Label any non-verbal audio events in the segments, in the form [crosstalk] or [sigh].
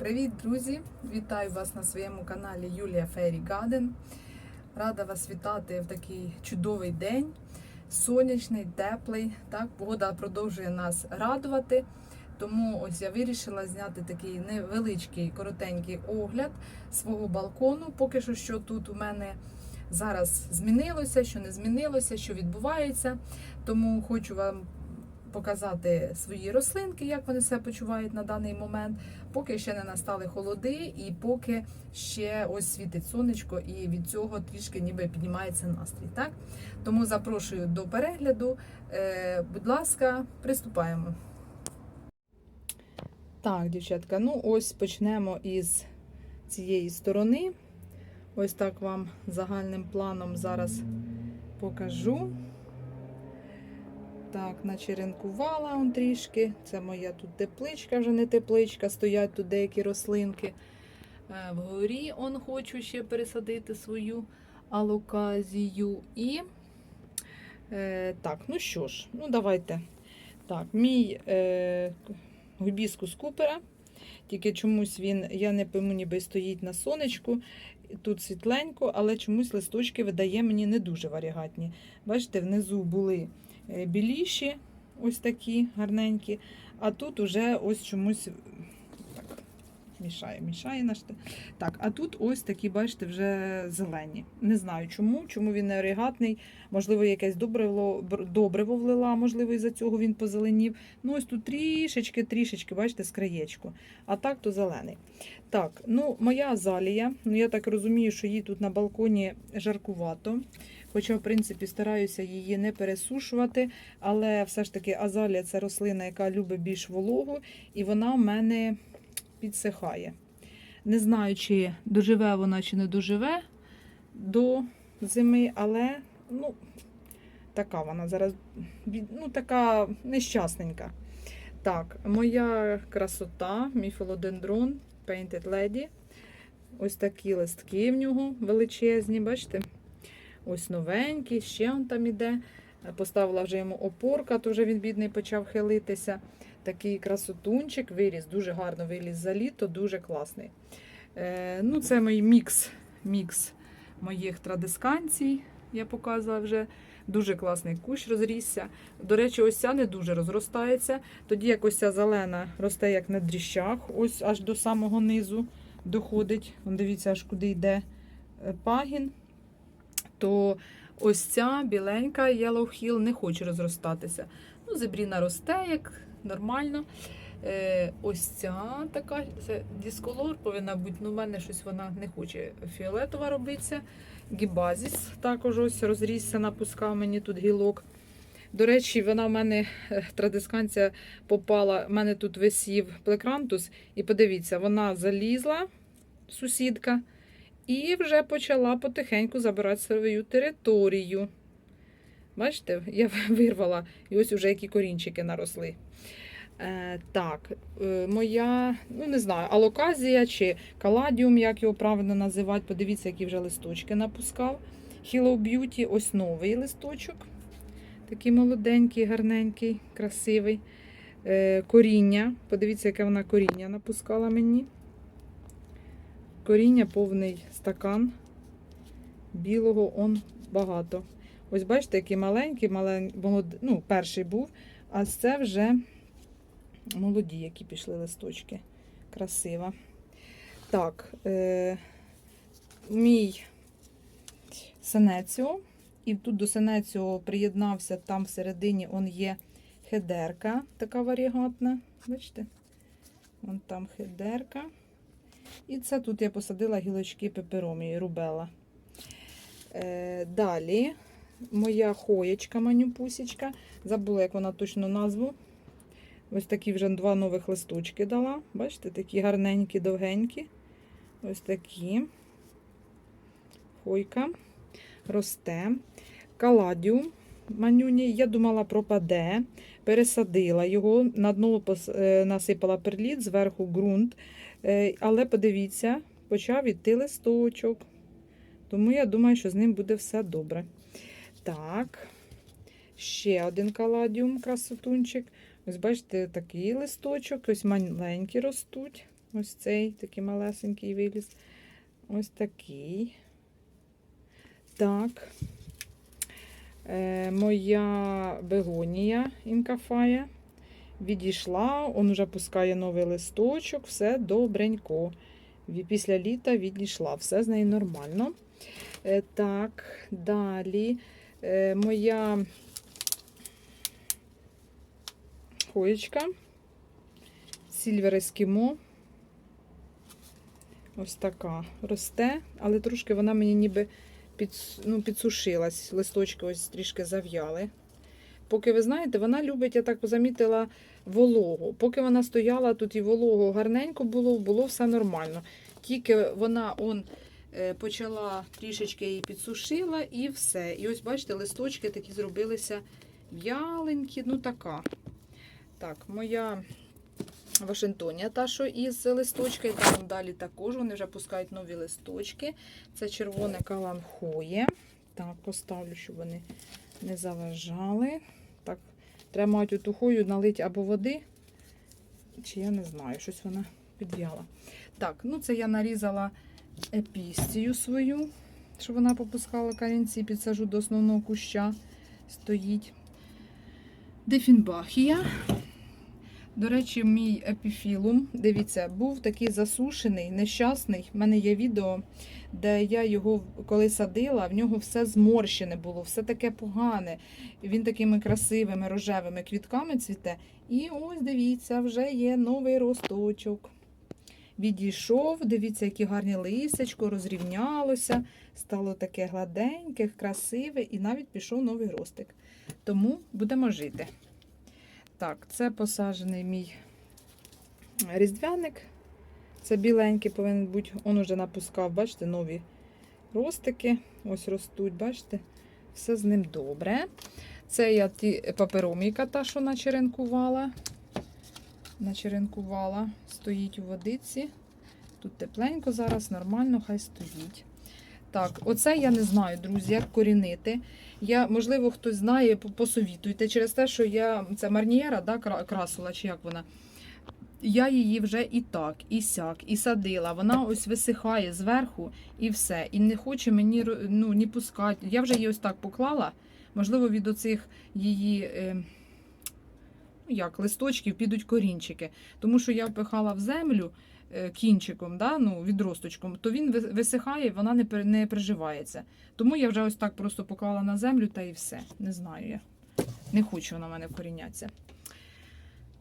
Привіт, друзі! Вітаю вас на своєму каналі Юлія Фейрі Гаден. Рада вас вітати в такий чудовий день. Сонячний, теплий. Так, погода продовжує нас радувати. Тому ось я вирішила зняти такий невеличкий, коротенький огляд свого балкону. Поки що, що тут у мене зараз змінилося, що не змінилося, що відбувається. Тому хочу вам показати свої рослинки, як вони себе почувають на даний момент, поки ще не настали холоди, і поки ще ось світить сонечко, і від цього трішки ніби піднімається настрій. Так? Тому запрошую до перегляду. Е, будь ласка, приступаємо. Так, дівчатка, ну ось почнемо із цієї сторони. Ось так вам загальним планом зараз покажу. Так, начеренкувала он трішки. Це моя тут тепличка, вже не тепличка, стоять тут деякі рослинки. Е, Вгорі он хочу ще пересадити свою алоказію. І е, так, ну що ж, ну давайте. Так, мій е, гібіскус купера. Тільки чомусь він, я не пойму, ніби стоїть на сонечку. Тут світленько, але чомусь листочки видає мені не дуже варігатні. Бачите, внизу були біліші, ось такі гарненькі. А тут уже ось чомусь так, мішає, мішає наш. Так, а тут ось такі, бачите, вже зелені. Не знаю чому, чому він не орігатний. Можливо, якесь добриво, бр- добриво влила, можливо, із-за цього він позеленів. Ну, ось тут трішечки, трішечки, бачите, з краєчку. А так то зелений. Так, ну, моя азалія, ну я так розумію, що їй тут на балконі жаркувато. Хоча, в принципі, стараюся її не пересушувати, але все ж таки азалія це рослина, яка любить більш вологу, і вона в мене підсихає. Не знаю, чи доживе вона, чи не доживе до зими, але ну, така вона зараз ну, така нещасненька. Так, моя красота, мій філодендрон, Painted Lady. Ось такі листки в нього величезні, бачите? Ось новенькі, ще он там іде. Поставила вже йому опорка, то вже він бідний почав хилитися. Такий красотунчик виріс, дуже гарно виліз за літо, дуже класний. Е, ну, це мій мікс, мікс моїх традисканцій, я показувала вже. Дуже класний кущ розрісся. До речі, ось ця не дуже розростається. Тоді як ось ця зелена росте як на дріщах, ось аж до самого низу доходить. Вон дивіться, аж куди йде е, пагін. То ось ця біленька Yellow Hill не хоче розростатися. Ну, зебріна росте як нормально. Е, ось ця така це дисколор повинна бути. Ну, в мене щось вона не хоче фіолетова робиться. Гібазіс також ось розрісся, напускав мені тут гілок. До речі, вона в мене е, традисканція попала. в мене тут висів плекрантус, і подивіться, вона залізла, сусідка, і вже почала потихеньку забирати свою територію. Бачите, я [laughs] вирвала, і ось вже які корінчики наросли. Е, так, е, моя, ну не знаю, алоказія чи каладіум, як його правильно називати. Подивіться, які вже листочки напускав. Hello Beauty, ось новий листочок. Такий молоденький, гарненький, красивий. Е, коріння. Подивіться, яке вона коріння напускала мені. Коріння повний стакан. Білого он багато. Ось бачите, який маленький, малень... молод... ну, перший був, а це вже молоді, які пішли листочки. Красиво. Так, е... мій сенеціо. І тут до сенеціо приєднався, там всередині он є хедерка, така варігатна. Бачите? Вон там хедерка. І це тут я посадила гілочки пеперомії, рубела. Е, далі моя хоєчка, манюпусечка. Забула, як вона точно назву. Ось такі вже два нових листочки дала. Бачите, такі гарненькі, довгенькі. Ось такі. Хойка росте. Каладіум манюні. Я думала, пропаде. Пересадила його, на дно е, насипала перліт, зверху ґрунт. Е, Але подивіться, почав іти листочок. Тому я думаю, що з ним буде все добре. Так, ще один каладіум, красотунчик. Ось бачите, такий листочок, ось маленькі ростуть. Ось цей такий малесенький виліз. Ось такий. Так. Е, моя бегонія інкафая відійшла, он вже пускає новий листочок, все добренько. Після літа відійшла, все з нею нормально. Е, так, далі. Е, моя хоєчка. Сільвер Ескімо. Ось така росте, але трошки вона мені ніби під, ну, підсушилась. Листочки ось трішки зав'яли. Поки ви знаєте, вона любить, я так замітила, вологу. Поки вона стояла тут і волого гарненько було, було все нормально. Тільки вона он, е, почала трішечки її підсушила і все. І ось, бачите, листочки такі зробилися в'яленькі, ну така. Так, моя Вашингтонія, та, що із листочка, там далі також вони вже пускають нові листочки. Це червоне каламхоє. Так, поставлю, щоб вони не заважали. Треба мати тухою налити або води, чи я не знаю, щось вона підв'яла. Так, ну це я нарізала епістію свою, щоб вона попускала корінці, підсажу до основного куща. Стоїть. Дефінбахія. До речі, мій епіфілум, дивіться, був такий засушений, нещасний. У мене є відео, де я його коли садила, в нього все зморщене було, все таке погане. Він такими красивими рожевими квітками цвіте. І ось дивіться, вже є новий росточок. Відійшов, дивіться, які гарні лисячко, розрівнялося, стало таке гладеньке, красиве, і навіть пішов новий ростик. Тому будемо жити. Так, це посаджений мій різдвяник. Це біленький повинен бути. Он уже напускав, бачите, нові ростики. Ось ростуть, бачите, все з ним добре. Це я ті папероміка, та, що начеренкувала. Начеренкувала, стоїть у водиці. Тут тепленько зараз, нормально, хай стоїть. Так, оце я не знаю, друзі, як корінити. Я, можливо, хтось знає, посовітуйте. Через те, що я це марнієра, да, кра- красула, чи як вона. Я її вже і так, і сяк, і садила. Вона ось висихає зверху і все. І не хоче мені ну, ні пускати. Я вже її ось так поклала. Можливо, від оцих її е, ну, як, листочків підуть корінчики. Тому що я впихала в землю кінчиком, да, ну, відросточком, то він ви- висихає, вона не, не приживається. Тому я вже ось так просто поклала на землю та і все. Не знаю я. Не хочу вона в мене корінятися.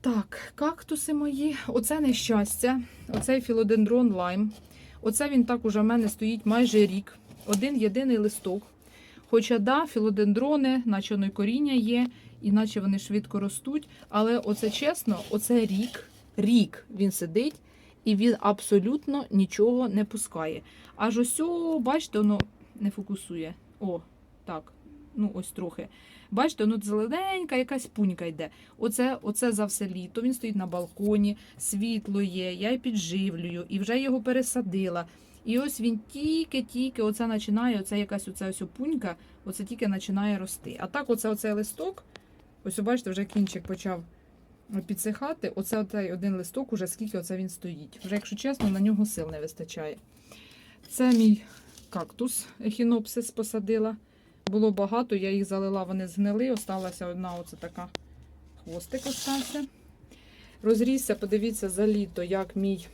Так, кактуси мої. Оце нещастя. Оцей філодендрон лайм. Оце він так уже в мене стоїть майже рік. Один єдиний листок. Хоча, да, філодендрони, наче воно й коріння є, і наче вони швидко ростуть. Але оце чесно, оце рік, рік він сидить і він абсолютно нічого не пускає. Аж ось, о, бачите, воно не фокусує. О, так. Ну, ось трохи. Бачите, воно зелененька, якась пунька йде. Оце, оце за все літо. Він стоїть на балконі, світло є, я й підживлюю, і вже його пересадила. І ось він тільки-тільки оце починає, оце якась оця ось пунька, оце тільки починає рости. А так, оце оцей листок, ось бачите, вже кінчик почав підсихати. Оце оцей один листок, уже скільки оце він стоїть. Вже, якщо чесно, на нього сил не вистачає. Це мій кактус ехінопсис посадила. Було багато, я їх залила, вони згнили. Осталася одна оце така хвостик остався. Розрісся, подивіться за літо, як мій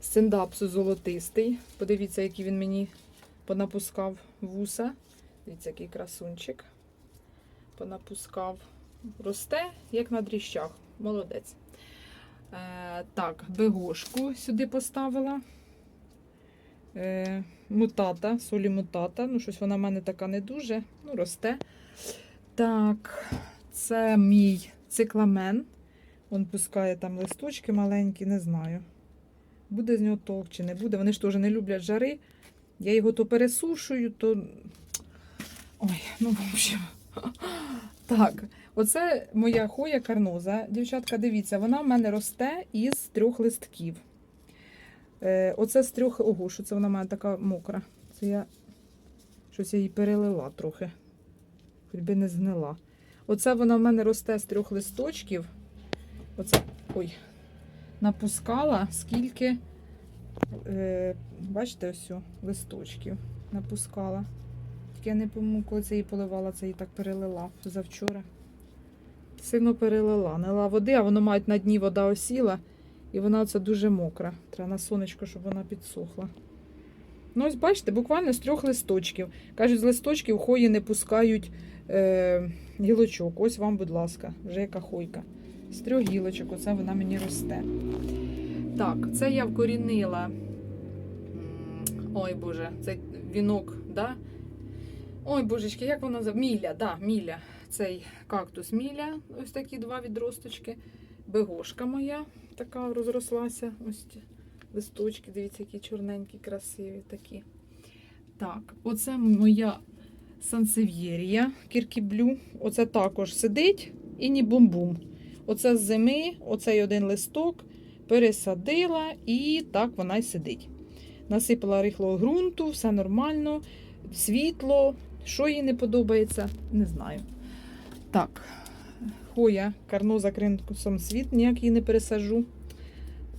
стендапсу золотистий. Подивіться, який він мені понапускав вуса. Дивіться, який красунчик. Понапускав. Росте, як на дріщах. Молодець. Е, так, бегошку сюди поставила. Е, мутата, солі мутата. Ну, щось вона в мене така не дуже. Ну, росте. Так, це мій цикламен. Він пускає там листочки маленькі, не знаю. Буде з нього толк чи не буде. Вони ж теж не люблять жари. Я його то пересушую, то. Ой, ну, в общем. [laughs] Так, оце моя хоя карноза. Дівчатка, дивіться, вона в мене росте із трьох листків. Е, оце з трьох. Ого, що це вона в мене така мокра. Це я щось я її перелила трохи. Хоч би не згнила. Оце вона в мене росте з трьох листочків. Оце. Ой. напускала, скільки, е, бачите, ось листочків напускала. Тільки я не пам'ятаю, коли це її поливала, це її так перелила завчора. Сильно перелила. Налила води, а воно мають на дні вода осіла, і вона оце дуже мокра. Треба на сонечко, щоб вона підсохла. Ну, ось бачите, буквально з трьох листочків. Кажуть, з листочків хої не пускають е, гілочок. Ось вам, будь ласка, вже яка хойка. З трьох гілочок, оце вона мені росте. Так, це я вкорінила. Ой Боже, це вінок, да? Ой, божечки, як воно називається? Міля, да, міля. Цей кактус міля, ось такі два відросточки. Бегошка моя така розрослася. Ось листочки, дивіться, які чорненькі, красиві такі. Так, оце моя сансев'єрія кіркіблю. Оце також сидить і ні бум-бум. Оце з зими, оцей один листок пересадила і так вона й сидить. Насипала рихлого ґрунту, все нормально, світло. Що їй не подобається, не знаю. Так, хоя, карноза кринкусом світ, ніяк її не пересаджу.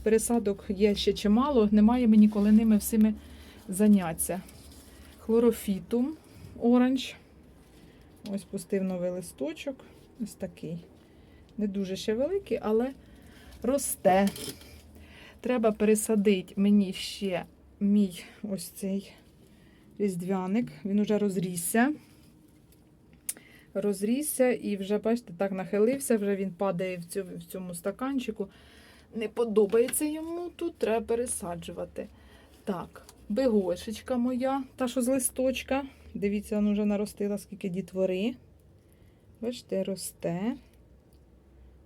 Пересадок є ще чимало, немає мені коли ними всіми заняття. Хлорофітум оранж. Ось пустив новий листочок. Ось такий. Не дуже ще великий, але росте. Треба пересадити мені ще мій ось цей різдвяник. Він уже розрісся. Розрісся і вже, бачите, так нахилився, вже він падає в цьому, в цьому стаканчику. Не подобається йому, тут треба пересаджувати. Так, бегошечка моя, та що з листочка. Дивіться, вона вже наростила скільки дітвори. Бачите, росте.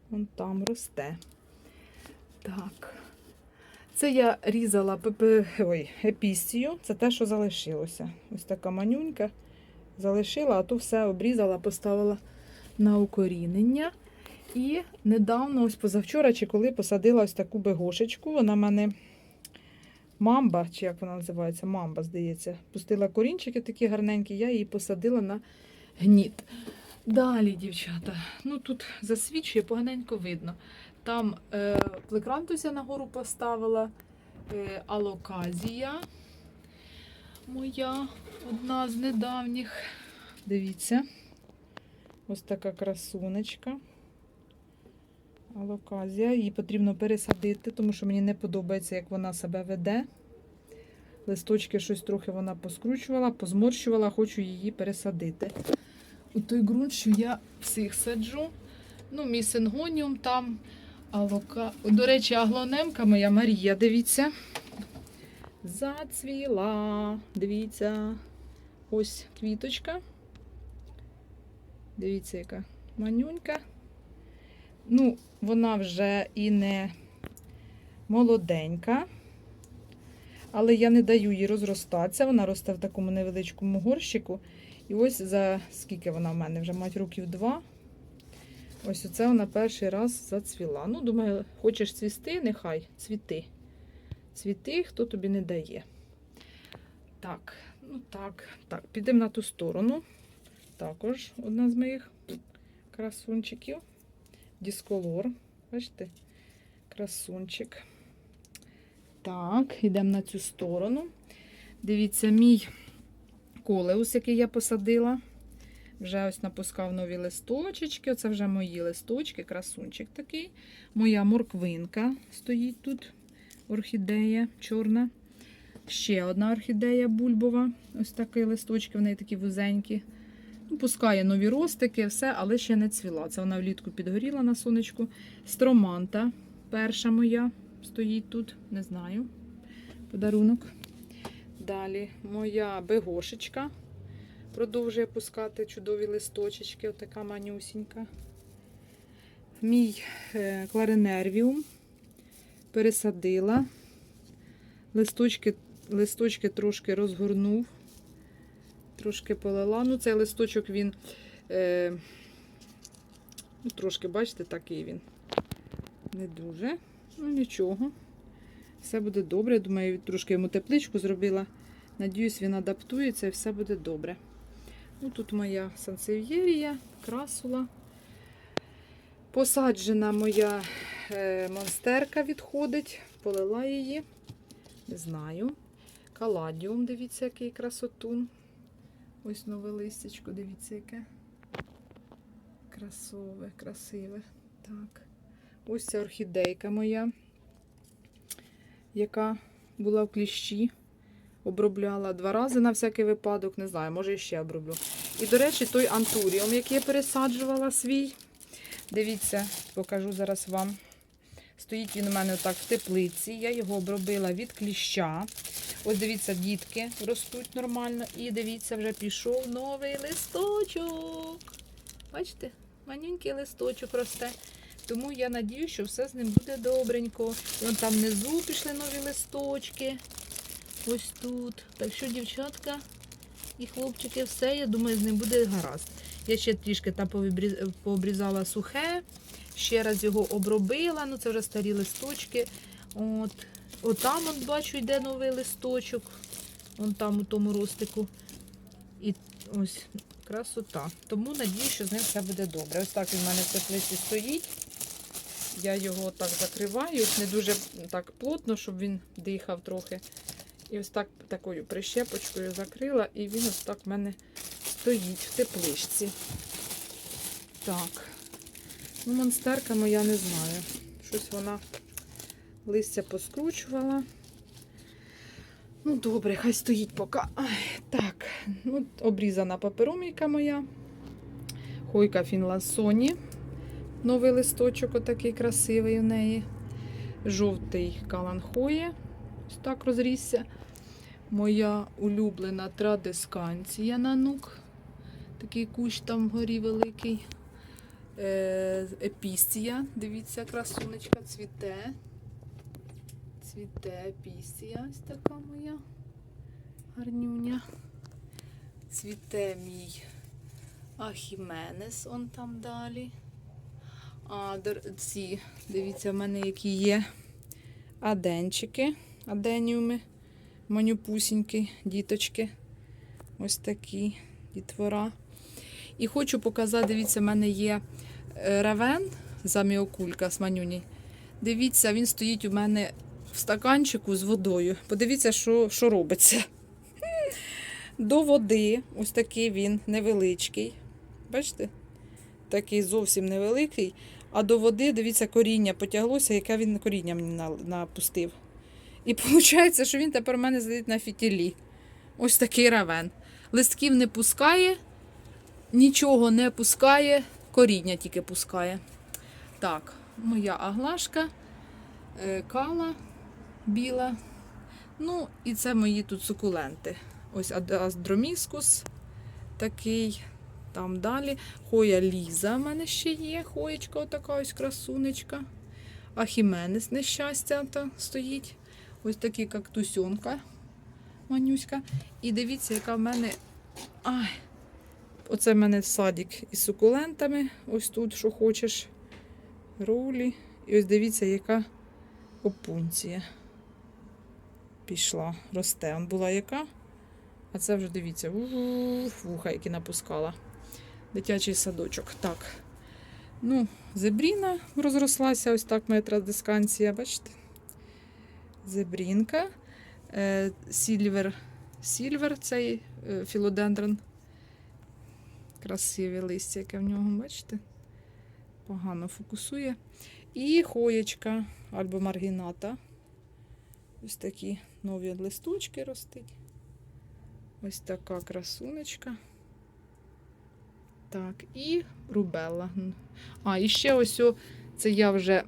Вон там росте. Так. Це я різала. Ой, епістію. Це те, що залишилося. Ось така манюнька. Залишила, а то все обрізала, поставила на укорінення. І недавно, ось позавчора, чи коли посадила ось таку бегошечку. Вона в мене мамба, чи як вона називається, мамба, здається. Пустила корінчики такі гарненькі, я її посадила на гніт. Далі, дівчата, ну тут засвічує, поганенько видно. Там е, плекрантуся нагору поставила, е, алоказія моя, одна з недавніх. Дивіться, ось така красунечка. Алоказія. Її потрібно пересадити, тому що мені не подобається, як вона себе веде. Листочки щось трохи вона поскручувала, позморщувала, хочу її пересадити. У той ґрунт, що я всіх саджу. Ну, мій сингоніум там. Алока... До речі, аглонемка моя Марія, дивіться. Зацвіла. Дивіться. Ось квіточка. Дивіться, яка манюнька. Ну, вона вже і не молоденька. Але я не даю їй розростатися. Вона росте в такому невеличкому горщику. І ось за скільки вона в мене вже мать років два. Ось оце вона перший раз зацвіла. Ну, думаю, хочеш цвісти, нехай цвіти. Цвіти, хто тобі не дає. Так, ну так, так, підемо на ту сторону. Також одна з моїх красунчиків. Дісколор. Бачите? Красунчик. Так, йдемо на цю сторону. Дивіться, мій колеус, який я посадила. Вже ось напускав нові листочечки. Оце вже мої листочки, красунчик такий. Моя морквинка стоїть тут. Орхідея чорна. Ще одна орхідея бульбова. Ось такі листочки, вони такі вузенькі. Ну, Пускає нові ростики, все, але ще не цвіла. Це вона влітку підгоріла на сонечку. Строманта, перша моя, стоїть тут, не знаю. Подарунок. Далі моя бегошечка. Продовжує пускати чудові листочечки, отака манюсінька. Мій е, кларинервіум пересадила. Листочки, листочки трошки розгорнув, трошки полила. Ну, цей листочок він е, ну, трошки, бачите, такий він. Не дуже. Ну, нічого. Все буде добре. Думаю, трошки йому тепличку зробила. Надіюсь, він адаптується і все буде добре. Ну, тут моя сансев'єрія, красула. Посаджена моя е, монстерка відходить, полила її. Не знаю. Каладіум, дивіться, який красотун. Ось нове листячко, дивіться, яке. Красове, красиве. Так. Ось ця орхідейка моя, яка була в кліщі. Обробляла два рази на всякий випадок, не знаю, може ще оброблю. І, до речі, той антуріум, який я пересаджувала свій. Дивіться, покажу зараз вам. Стоїть він у мене так в теплиці. Я його обробила від кліща. Ось дивіться, дітки ростуть нормально. І дивіться, вже пішов новий листочок. Бачите, манюнький листочок росте. Тому я надію, що все з ним буде добренько. Вон там внизу пішли нові листочки. Ось тут. Так що, дівчатка і хлопчики, все, я думаю, з ним буде гаразд. Я ще трішки там пообрізала сухе, ще раз його обробила, ну це вже старі листочки. От. Отам, от бачу, йде новий листочок. Вон там у тому ростику. І ось красота. Тому надію, що з ним все буде добре. Ось так він в мене в теплиці стоїть. Я його так закриваю, не дуже так плотно, щоб він дихав трохи. І ось так такою прищепочкою закрила, і він ось так в мене стоїть в тепличці. Так. Ну, монстерка моя не знаю. Щось вона листя поскручувала. Ну, добре, хай стоїть поки. Ай, так, ну, обрізана паперомійка моя. Хойка Фінласоні. Новий листочок, отакий красивий у неї. Жовтий каланхоє. Ось так розрісся. Моя улюблена традисканція нанук. Такий кущ там вгорі великий. Е, епістія. Дивіться, красунечка цвіте. Цвіте епістія. Ось така моя гарнюня. Цвіте мій ахіменес, он там далі. А ці, дивіться, в мене які є аденчики, аденіуми, манюпусінькі, діточки. Ось такі дітвора. І хочу показати, дивіться, в мене є е, равен заміокулька з манюні. Дивіться, він стоїть у мене в стаканчику з водою. Подивіться, що, що робиться. До води, ось такий він невеличкий. Бачите? Такий зовсім невеликий. А до води, дивіться, коріння потяглося, яке він коріння мені напустив. І виходить, що він тепер у мене сидить на фітілі. Ось такий равен. Листків не пускає, нічого не пускає, коріння тільки пускає. Так, моя аглашка, е, кала біла. Ну, і це мої тут сукуленти. Ось астроміскус такий. Там далі. Хоя Ліза в мене ще є. Хоєчка отака ось красунечка. Ахіменес нещастя та стоїть. Ось такий кактусьонка. Манюська. І дивіться, яка в мене. Ай! Оце в мене садик із сукулентами. Ось тут, що хочеш. Ролі. І ось дивіться, яка опунція. Пішла, росте. Он була яка. А це вже дивіться, вуха, які напускала. Дитячий садочок. Так. Ну, зебріна розрослася, ось так моя традисканція, бачите? Зебрінка. Е, Сільвер. Сільвер цей е, філодендрон. Красиве листя, яке в нього, бачите? Погано фокусує. І хоєчка або маргіната. Ось такі нові листочки ростуть. Ось така красунечка. Так, і рубелла. А, і ще ось о, це я вже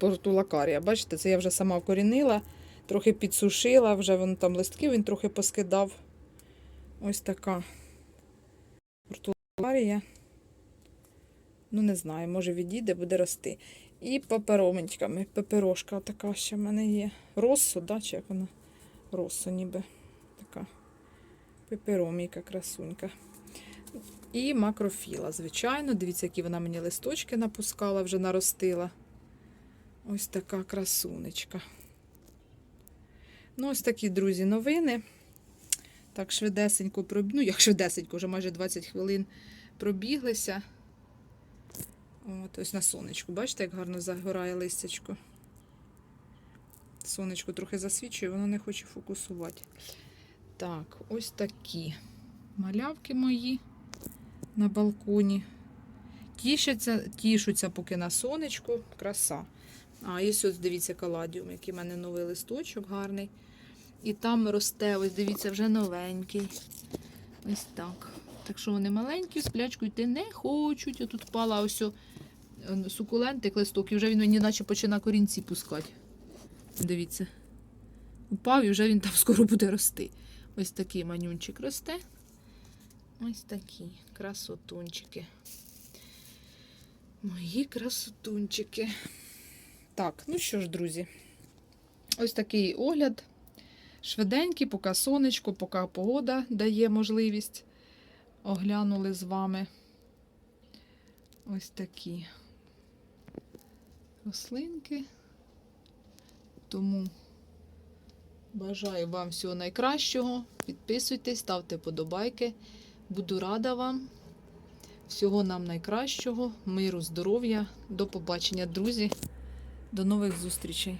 портулакарія. Бачите, це я вже сама вкорінила, трохи підсушила, вже вон там листки він трохи поскидав. Ось така портулакарія. Ну, не знаю, може відійде, буде рости. І папероменьками. Пеперошка така ще в мене є. Россо, да, чи як вона? Россо ніби. Така пеперомійка, красунька. І макрофіла, звичайно. Дивіться, які вона мені листочки напускала, вже наростила. Ось така красунечка. Ну, ось такі, друзі, новини. Так, швидесенько проб... Ну, як швидесенько, вже майже 20 хвилин пробіглися. От, ось на сонечку. Бачите, як гарно загорає листячко. Сонечко трохи засвічує, воно не хоче фокусувати. Так, ось такі малявки мої на балконі. Тішаться, тішуться поки на сонечку. Краса. А, і ось, дивіться, каладіум, який в мене новий листочок гарний. І там росте, ось дивіться, вже новенький. Ось так. Так що вони маленькі, в сплячку йти не хочуть. Отут впала ось сукулентик листок, і вже він мені наче починає корінці пускати. Дивіться. Упав і вже він там [laughs] скоро буде рости. Ось такий манюнчик росте. Ось такі красотунчики. Мої красотунчики. Так, ну що ж, друзі, ось такий огляд. Швиденький, поки сонечко, поки погода дає можливість. Оглянули з вами ось такі рослинки. Тому бажаю вам всього найкращого. Підписуйтесь, ставте подобайки. Буду рада вам. Всього нам найкращого, миру, здоров'я. До побачення, друзі. До нових зустрічей.